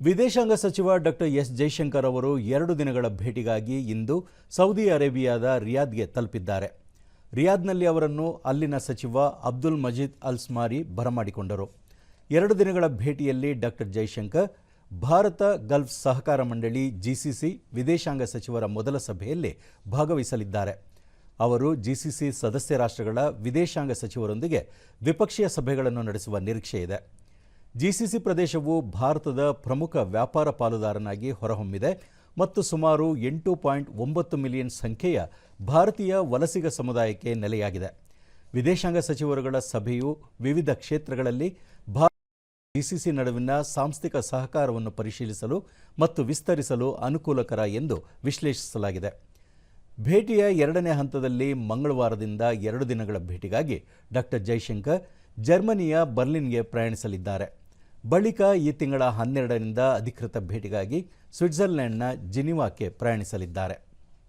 ವಿದೇಶಾಂಗ ಸಚಿವ doctor S Jaishankar ಅವರು ಎರಡು ದಿನಗಳ ಭೇಟಿಗಾಗಿ ಇಂದು ಸೌದಿ ಅರೇಬಿಯಾದ ರಿಯಾದ್ಗೆ ತಲುಪಿದ್ದಾರೆ. ರಿಯಾದ್ನಲ್ಲಿ ಅವರನ್ನು ಅಲ್ಲಿನ ಸಚಿವ ಅಬ್ದುಲ್ ಮಜೀದ್ ಅಲ್ಸ್ಮಾರಿ ಬರಮಾಡಿಕೊಂಡರು. ಎರಡು ದಿನಗಳ ಭೇಟಿಯಲ್ಲಿ ಡಾಕ್ಟರ್ ಜೈಶಂಕರ್, ಭಾರತ ಗಲ್ಫ್ ಸಹಕಾರ ಮಂಡಳಿ ಜಿಸಿಸಿ ವಿದೇಶಾಂಗ ಸಚಿವರ ಮೊದಲ ಸಭೆಯಲ್ಲಿ ಭಾಗವಹಿಸಲಿದ್ದಾರೆ. ಅವರು ಜಿಸಿಸಿ ಸದಸ್ಯ ರಾಷ್ಟ್ರಗಳ ವಿದೇಶಾಂಗ ಸಚಿವರೊಂದಿಗೆ ದ್ವಿಪಕ್ಷೀಯ ಸಭೆಗಳನ್ನು ನಡೆಸುವ ನಿರೀಕ್ಷೆ ಇದೆ ಜಿಸಿಸಿ ಪ್ರದೇಶವು ಭಾರತದ ಪ್ರಮುಖ ವ್ಯಾಪಾರ ಪಾಲುದಾರನಾಗಿ ಹೊರಹೊಮ್ಮಿದೆ ಮತ್ತು ಸುಮಾರು ಎಂಟು ಪಾಯಿಂಟ್ ಒಂಬತ್ತು ಮಿಲಿಯನ್ ಸಂಖ್ಯೆಯ ಭಾರತೀಯ ವಲಸಿಗ ಸಮುದಾಯಕ್ಕೆ ನೆಲೆಯಾಗಿದೆ. ವಿದೇಶಾಂಗ ಸಚಿವರುಗಳ ಸಭೆಯು ವಿವಿಧ ಕ್ಷೇತ್ರಗಳಲ್ಲಿ ಭಾರತ ಜಿಸಿಸಿ ನಡುವಿನ ಸಾಂಸ್ಥಿಕ ಸಹಕಾರವನ್ನು ಪರಿಶೀಲಿಸಲು ಮತ್ತು ವಿಸ್ತರಿಸಲು ಅನುಕೂಲಕರ ಎಂದು ವಿಶ್ಲೇಷಿಸಲಾಗಿದೆ. ಭೇಟಿಯ ಎರಡನೇ ಹಂತದಲ್ಲಿ ಮಂಗಳವಾರದಿಂದ ಎರಡು ದಿನಗಳ ಭೇಟಿಗಾಗಿ ಡಾಕ್ಟರ್ ಜೈಶಂಕರ್ ಜರ್ಮನಿಯ ಬರ್ಲಿನ್ಗೆ ಪ್ರಯಾಣಿಸಲಿದ್ದಾರೆ. ಬಳಿಕ ಈ ತಿಂಗಳ ಹನ್ನೆರಡರಿಂದ ಅಧಿಕೃತ ಭೇಟಿಗಾಗಿ ಸ್ವಿಟ್ಜರ್ಲೆಂಡ್ನ ಜಿನಿವಾಕ್ಕೆ ಪ್ರಯಾಣಿಸಲಿದ್ದಾರೆ.